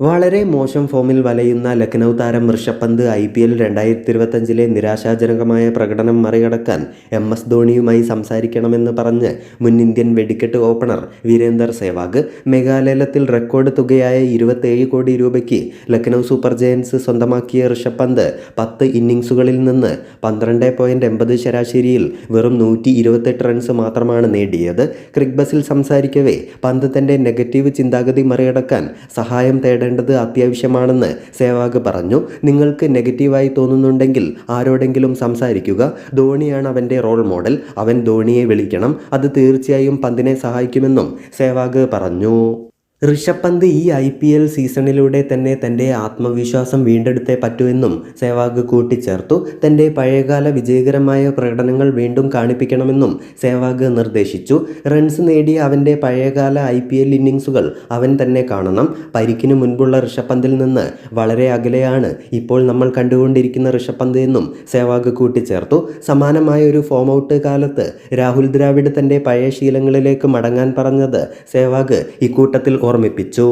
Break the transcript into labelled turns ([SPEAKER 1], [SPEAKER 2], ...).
[SPEAKER 1] വളരെ മോശം ഫോമിൽ വലയുന്ന ലക്നൗ താരം ഋഷഭ് ഐ പി എൽ രണ്ടായിരത്തി ഇരുപത്തഞ്ചിലെ നിരാശാജനകമായ പ്രകടനം മറികടക്കാൻ എം എസ് ധോണിയുമായി സംസാരിക്കണമെന്ന് പറഞ്ഞ് മുൻ ഇന്ത്യൻ വെടിക്കെട്ട് ഓപ്പണർ വീരേന്ദർ സേവാഗ് മേഘാലയത്തിൽ റെക്കോർഡ് തുകയായ ഇരുപത്തേഴ് കോടി രൂപയ്ക്ക് ലക്നൗ സൂപ്പർ ജയൻസ് സ്വന്തമാക്കിയ ഋഷഭ് പന്ത് പത്ത് ഇന്നിങ്സുകളിൽ നിന്ന് പന്ത്രണ്ട് പോയിന്റ് എൺപത് ശരാശരിയിൽ വെറും നൂറ്റി ഇരുപത്തെട്ട് റൺസ് മാത്രമാണ് നേടിയത്. ക്രിക്ബസിൽ സംസാരിക്കവേ പന്ത് തന്റെ നെഗറ്റീവ് ചിന്താഗതി മറികടക്കാൻ സഹായം തേടേണ്ടത് അത്യാവശ്യമാണെന്ന് സേവാഗ് പറഞ്ഞു. നിങ്ങൾക്ക് നെഗറ്റീവായി തോന്നുന്നുണ്ടെങ്കിൽ ആരോടെങ്കിലും സംസാരിക്കുക. ധോണിയാണ് അവന്റെ റോൾ മോഡൽ. അവൻ ധോണിയെ വിളിക്കണം. അത് തീർച്ചയായും പന്തിനെ സഹായിക്കുമെന്നും സേവാഗ് പറഞ്ഞു. ഋഷഭ് പന്ത് ഈ ഐ പി എൽ സീസണിലൂടെ തന്നെ തന്റെ ആത്മവിശ്വാസം വീണ്ടെടുത്തേ പറ്റുമെന്നും സേവാഗ് കൂട്ടിച്ചേർത്തു. തന്റെ പഴയകാല വിജയകരമായ പ്രകടനങ്ങൾ വീണ്ടും കാണിപ്പിക്കണമെന്നും സേവാഗ് നിർദ്ദേശിച്ചു. റൺസ് നേടിയ അവന്റെ പഴയകാല ഐ പി എൽ ഇന്നിങ്സുകൾ അവൻ തന്നെ കാണണം. പരിക്കിന് മുൻപുള്ള ഋഷഭ് പന്തിൽ നിന്ന് വളരെ അകലെയാണ് ഇപ്പോൾ നമ്മൾ കണ്ടുകൊണ്ടിരിക്കുന്ന ഋഷഭ് പന്ത് എന്നും സേവാഗ് കൂട്ടിച്ചേർത്തു. സമാനമായ ഒരു ഫോം ഔട്ട് കാലത്ത് രാഹുൽ ദ്രാവിഡ് തന്റെ പഴയ ശീലങ്ങളിലേക്ക് മടങ്ങാൻ പറഞ്ഞത് സേവാഗ് ഇക്കൂട്ടത്തിൽ ഓർമ്മിപ്പിച്ചു.